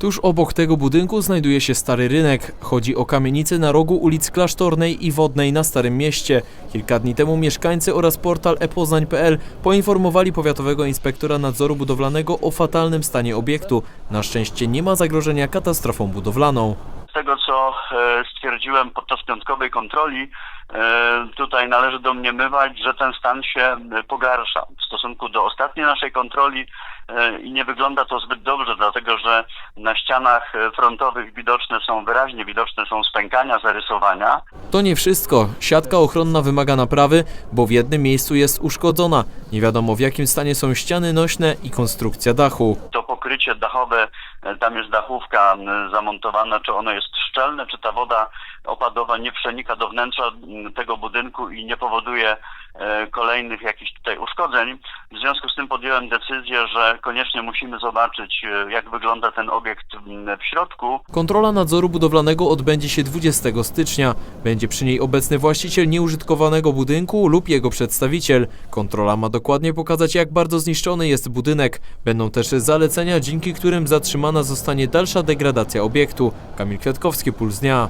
Tuż obok tego budynku znajduje się Stary Rynek. Chodzi o kamienicę na rogu ulic Klasztornej i Wodnej na Starym Mieście. Kilka dni temu mieszkańcy oraz portal epoznań.pl poinformowali powiatowego inspektora nadzoru budowlanego o fatalnym stanie obiektu. Na szczęście nie ma zagrożenia katastrofą budowlaną. Z tego co e, stwierdziłem podczas piątkowej kontroli, e, tutaj należy domniemywać, że ten stan się e, pogarsza w stosunku do ostatniej naszej kontroli i nie wygląda to zbyt dobrze, dlatego że na ścianach e, frontowych widoczne są, wyraźnie widoczne są spękania, zarysowania. To nie wszystko. Siatka ochronna wymaga naprawy, bo w jednym miejscu jest uszkodzona. Nie wiadomo w jakim stanie są ściany nośne i konstrukcja dachu. To pokrycie dachowe, e, tam jest dachówka zamontowana, czy ono jest szczelne, czy ta woda opadowa nie przenika do wnętrza tego budynku i nie powoduje kolejnych jakichś tutaj uszkodzeń. W związku z tym podjąłem decyzję, że koniecznie musimy zobaczyć, e, jak wygląda ten obiekt w środku. Kontrola nadzoru budowlanego odbędzie się 20 stycznia. Będzie przy niej obecny właściciel nieużytkowanego budynku lub jego przedstawiciel. Kontrola ma dokładnie pokazać, jak bardzo zniszczony jest budynek. Będą też zalecenia, dzięki którym zatrzymana zostanie dalsza degradacja obiektu. Kamil Kwiatkowski, Puls Dnia.